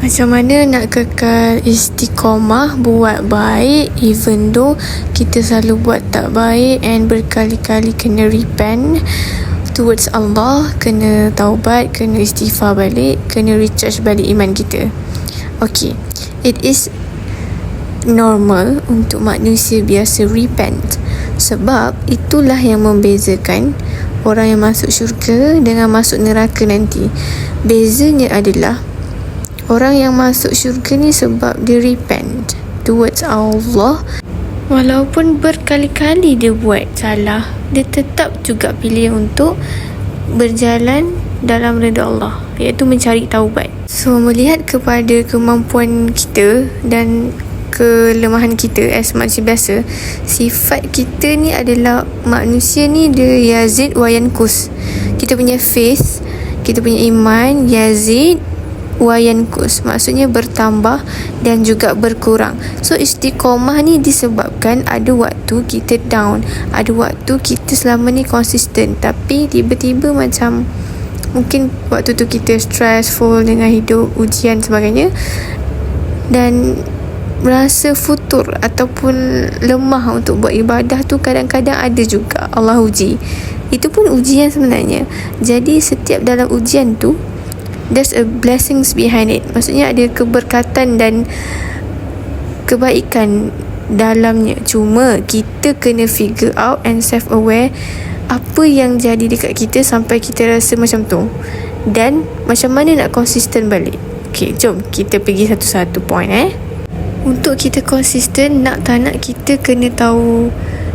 Macam mana nak kekal istiqomah buat baik even though kita selalu buat tak baik and berkali-kali kena repent towards Allah, kena taubat, kena istighfar balik, kena recharge balik iman kita. Okay, it is normal untuk manusia biasa repent sebab itulah yang membezakan orang yang masuk syurga dengan masuk neraka nanti. Bezanya adalah Orang yang masuk syurga ni sebab dia repent towards Allah. Walaupun berkali-kali dia buat salah Dia tetap juga pilih untuk berjalan dalam reda Allah Iaitu mencari taubat. So melihat kepada kemampuan kita dan kelemahan kita as manusia biasa Sifat kita ni adalah manusia ni dia Yazid Wayankus. Kita punya faith, kita punya iman Yazid wayan kus maksudnya bertambah dan juga berkurang. So istiqomah ni disebabkan ada waktu kita down ada waktu kita selama ni konsisten tapi tiba-tiba macam mungkin waktu tu kita stressful dengan hidup ujian sebagainya dan rasa futur ataupun lemah untuk buat ibadah tu kadang-kadang ada juga. Allah uji. Itu pun ujian sebenarnya. Jadi setiap dalam ujian tu there's a blessings behind it. Maksudnya ada keberkatan dan kebaikan dalamnya. Cuma kita kena figure out and self aware apa yang jadi dekat kita sampai kita rasa macam tu. Dan macam mana nak konsisten balik. Okay, jom kita pergi satu-satu point eh. Untuk kita konsisten, nak tak nak kita kena tahu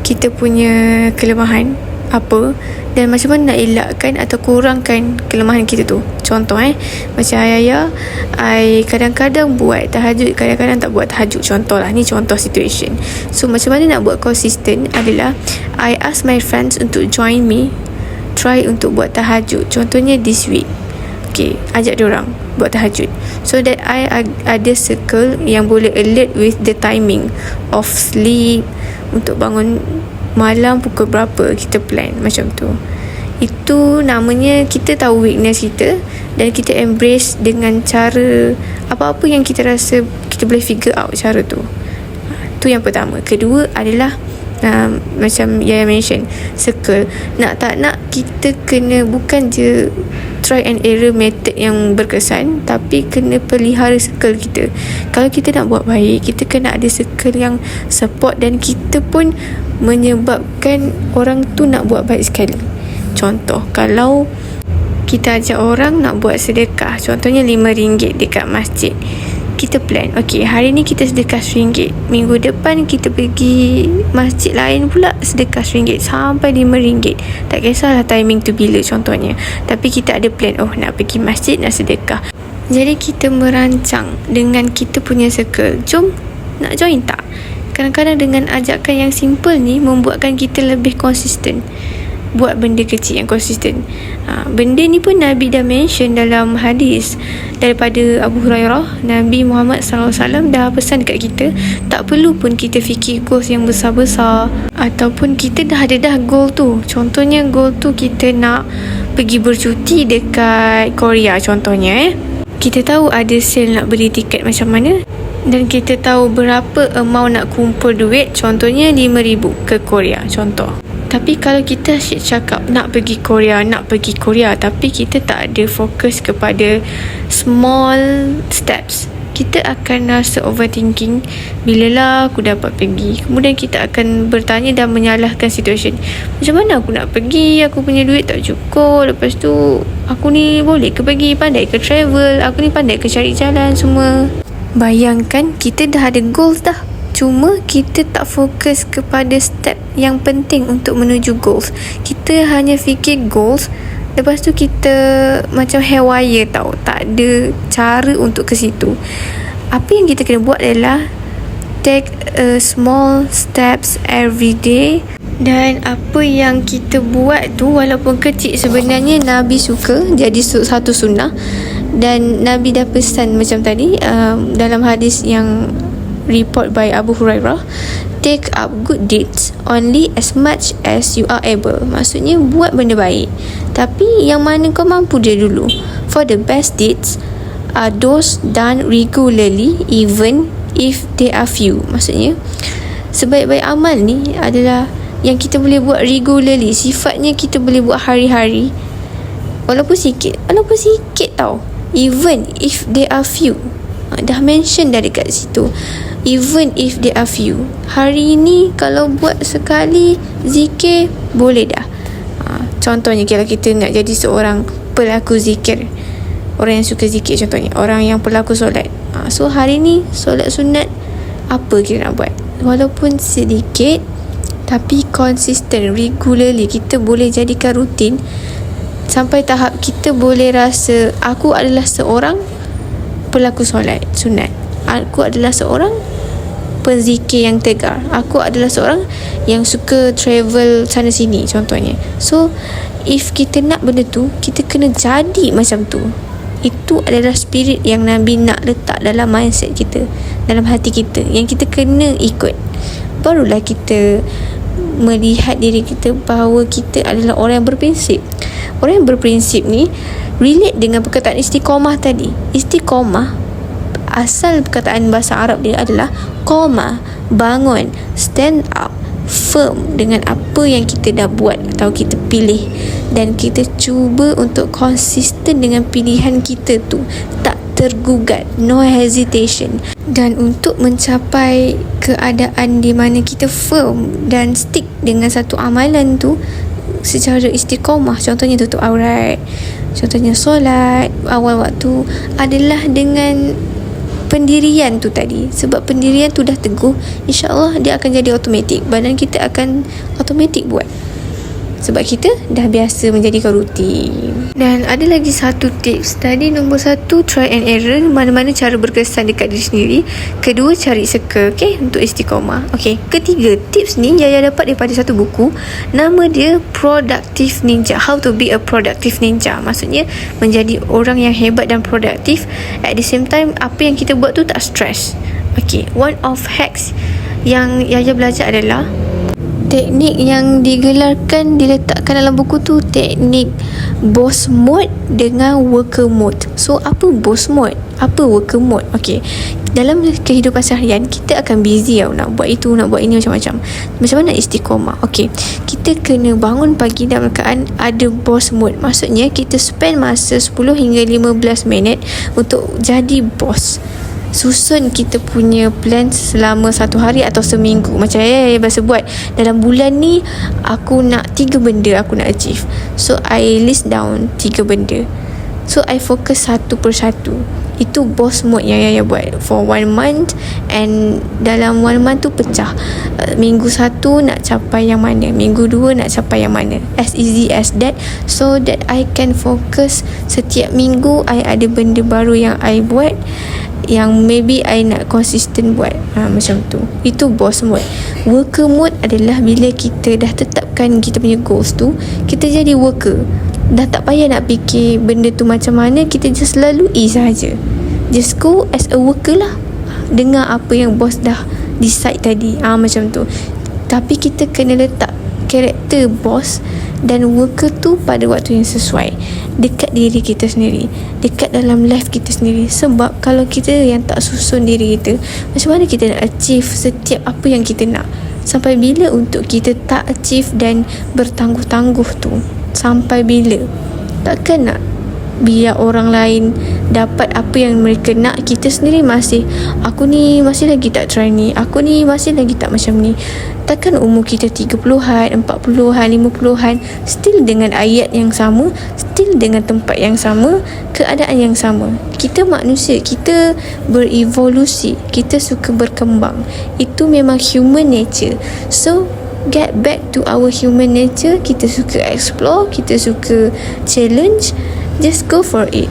kita punya kelemahan apa dan macam mana nak elakkan atau kurangkan kelemahan kita tu. Contoh eh macam ayah-ayah I kadang-kadang buat tahajud kadang-kadang tak buat tahajud. Contoh lah ni contoh situation. So macam mana nak buat konsisten adalah I ask my friends untuk join me try untuk buat tahajud. Contohnya this week. Okay, ajak orang buat tahajud. So that I ada circle yang boleh alert with the timing of sleep untuk bangun malam pukul berapa kita plan macam tu. Itu namanya kita tahu weakness kita dan kita embrace dengan cara apa-apa yang kita rasa kita boleh figure out cara tu. Tu yang pertama. Kedua adalah um, macam Yaya mention circle. Nak tak nak kita kena bukan je try and error method yang berkesan tapi kena pelihara circle kita. Kalau kita nak buat baik kita kena ada circle yang support dan kita pun menyebabkan orang tu nak buat baik sekali. Contoh kalau kita ajak orang nak buat sedekah contohnya RM5 dekat masjid kita plan. Okay hari ni kita sedekah RM1 Minggu depan kita pergi Masjid lain pula Sedekah RM1 Sampai RM5 Tak kisahlah timing tu bila contohnya. Tapi kita ada plan Oh nak pergi masjid Nak sedekah. Jadi kita merancang Dengan kita punya circle. Jom Nak join tak? Kadang-kadang dengan ajakan yang simple ni Membuatkan kita lebih konsisten. Buat benda kecil yang konsisten. Ha, benda ni pun Nabi dah mention dalam hadis daripada Abu Hurairah, Nabi Muhammad SAW dah pesan dekat kita, tak perlu pun kita fikir goals yang besar-besar ataupun kita dah ada dah goal tu. Contohnya goal tu kita nak pergi bercuti dekat Korea contohnya eh. Kita tahu ada sale nak beli tiket macam mana dan kita tahu berapa amount nak kumpul duit contohnya RM5,000 ke Korea contoh tapi kalau kita asyik cakap nak pergi Korea, nak pergi Korea tapi kita tak ada fokus kepada small steps kita akan rasa overthinking bila lah aku dapat pergi. Kemudian kita akan bertanya dan menyalahkan situasi macam mana aku nak pergi? Aku punya duit tak cukup. Lepas tu aku ni boleh ke pergi? Pandai ke travel? Aku ni pandai ke cari jalan semua. Bayangkan kita dah ada goals dah Cuma kita tak fokus kepada step yang penting untuk menuju goals. Kita hanya fikir goals Lepas tu kita macam haywire tau. Tak ada cara untuk ke situ. Apa yang kita kena buat adalah take a small steps every day dan apa yang kita buat tu walaupun kecil sebenarnya Nabi suka jadi satu sunnah dan Nabi dah pesan macam tadi um, dalam hadis yang report by Abu Hurairah take up good deeds only as much as you are able maksudnya buat benda baik tapi yang mana kau mampu dia dulu for the best deeds are those done regularly even if they are few. Maksudnya, sebaik-baik amal ni adalah yang kita boleh buat regularly. Sifatnya kita boleh buat hari-hari. Walaupun sikit. Walaupun sikit tau. Even if they are few. Ha, dah mention dah dekat situ. Even if they are few. Hari ni kalau buat sekali zikir, boleh dah. Ha, contohnya kalau kita nak jadi seorang pelaku zikir. Orang yang suka zikir contohnya. Orang yang pelaku solat. Ha, so hari ni solat sunat apa kita nak buat? Walaupun sedikit tapi konsisten regularly kita boleh jadikan rutin sampai tahap kita boleh rasa aku adalah seorang pelaku solat sunat aku adalah seorang penzikir yang tegar aku adalah seorang yang suka travel sana sini contohnya so if kita nak benda tu kita kena jadi macam tu itu adalah spirit yang Nabi nak letak dalam mindset kita dalam hati kita yang kita kena ikut barulah kita melihat diri kita bahawa kita adalah orang yang berprinsip. Orang yang berprinsip ni relate dengan perkataan istiqomah tadi. Istiqomah asal perkataan bahasa Arab dia adalah koma, bangun, stand up, firm dengan apa yang kita dah buat atau kita pilih. Dan kita cuba untuk konsisten dengan pilihan kita tu. Tak tergugat no hesitation. Dan untuk mencapai keadaan di mana kita firm dan stick dengan satu amalan tu secara istiqomah contohnya tutup aurat contohnya solat awal waktu adalah dengan pendirian tu tadi. Sebab pendirian tu dah teguh insyaallah dia akan jadi automatik. Badan kita akan automatik buat sebab kita dah biasa menjadikan rutin. Dan ada lagi satu tips. Tadi nombor satu try and error mana-mana cara berkesan dekat diri sendiri. Kedua cari circle okay, untuk istiqomah. Okay. ketiga tips ni Yaya dapat daripada satu buku. Nama dia Productive Ninja How to be a Productive Ninja. Maksudnya menjadi orang yang hebat dan produktif. At the same time apa yang kita buat tu tak stress. Okay. one of hacks yang Yaya belajar adalah teknik yang digelarkan diletakkan dalam buku tu teknik boss mode dengan worker mode. So apa boss mode? Apa worker mode? Okay dalam kehidupan seharian kita akan busy tau nak buat itu nak buat ini macam-macam. Macam mana istiqomah? Okay kita kena bangun pagi dalam keadaan ada boss mode. Maksudnya kita spend masa 10 hingga 15 minit untuk jadi boss susun kita punya plan selama satu hari atau seminggu. Macam ya ya biasa buat. Dalam bulan ni aku nak tiga benda aku nak achieve. So I list down tiga benda. So I fokus satu persatu itu boss mode yang Yaya buat. For one month and dalam one month tu pecah. Uh, minggu satu nak capai yang mana? Minggu dua nak capai yang mana? As easy as that. So that I can focus setiap minggu I ada benda baru yang I buat yang maybe I nak konsisten buat ha, macam tu. Itu boss mode worker mode adalah bila kita dah tetapkan kita punya goals tu kita jadi worker. Dah tak payah nak fikir benda tu macam mana kita just lalui sahaja. Just go as a worker lah. Dengar apa yang bos dah decide tadi. Ha, macam tu. Tapi kita kena letak karakter bos dan worker tu pada waktu yang sesuai. Dekat diri kita sendiri. Dekat dalam life kita sendiri. Sebab kalau kita yang tak susun diri kita macam mana kita nak achieve setiap apa yang kita nak? Sampai bila untuk kita tak achieve dan bertangguh-tangguh tu? Sampai bila? Takkan nak biar orang lain dapat apa yang mereka nak kita sendiri masih aku ni masih lagi tak try ni aku ni masih lagi tak macam ni. Takkan umur kita 30-an 40-an 50-an still dengan ayat yang sama still dengan tempat yang sama keadaan yang sama. Kita manusia kita berevolusi kita suka berkembang. Itu memang human nature. So get back to our human nature. Kita suka explore kita suka challenge. Just go for it.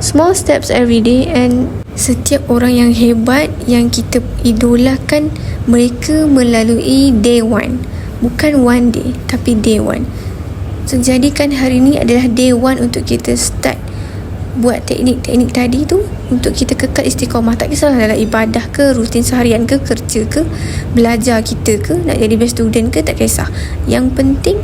Small steps every day and setiap orang yang hebat yang kita idolakan mereka melalui day one. Bukan one day tapi day one. So jadikan hari ni adalah day one untuk kita start buat teknik-teknik tadi tu untuk kita kekal istiqomah. Tak kisahlah dalam ibadah ke rutin seharian ke kerja ke belajar kita ke nak jadi best student ke tak kisah. Yang penting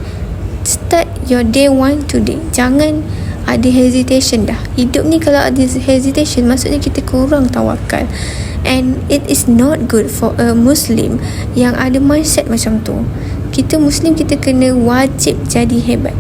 start your day one today. Jangan ada hesitation dah. Hidup ni kalau ada hesitation maksudnya kita kurang tawakal. And it is not good for a muslim yang ada mindset macam tu. Kita muslim kita kena wajib jadi hebat